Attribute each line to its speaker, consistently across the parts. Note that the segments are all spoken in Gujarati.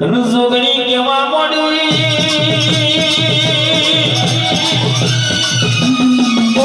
Speaker 1: રસોગણી કેવા મોડી ઓ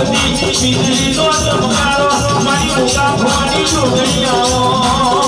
Speaker 1: વીજળી નો ચમકારો મારી મુકા ભવાની જોગણી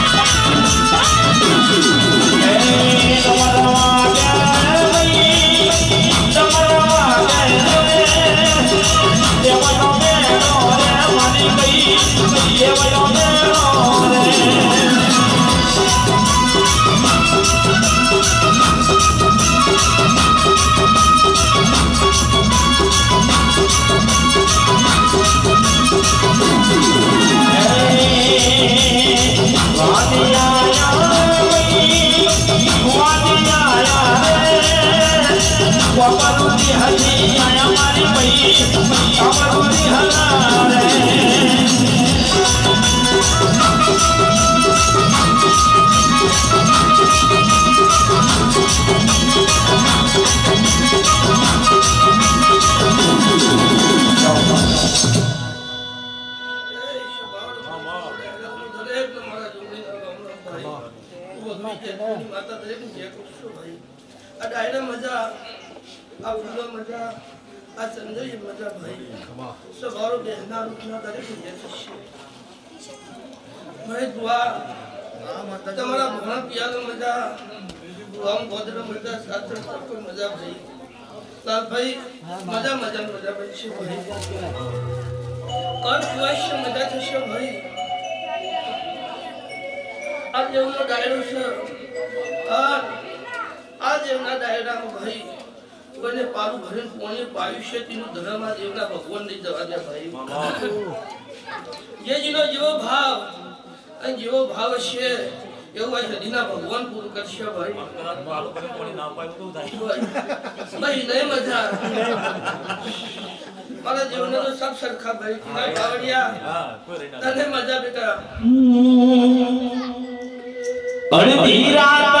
Speaker 1: જોડીના ડાબા પાસે તે વાગ્યું એ ગવા મોટો જેનો પડ્યો જોડી એટલી મારી ચોહેડ જગણ્યો યોગી થઈ કમરુની હજી આયા મારી ભાઈ કમરુની હલારે
Speaker 2: તમારા ભણા પિયાનો મજા આમ ગોદર મજા સરકો મજા ભાઈ લાલભાઈ મજા મજા મજા ભાઈ છે ભાઈ અવશ્ય મજા થશે ભાઈ ભગવાન નહીં કરશે ભાઈ. ભાઈ, નહીં મજા. મારા જીવન સબ સરખા ભાઈ તને મજા બેટા. और वीरा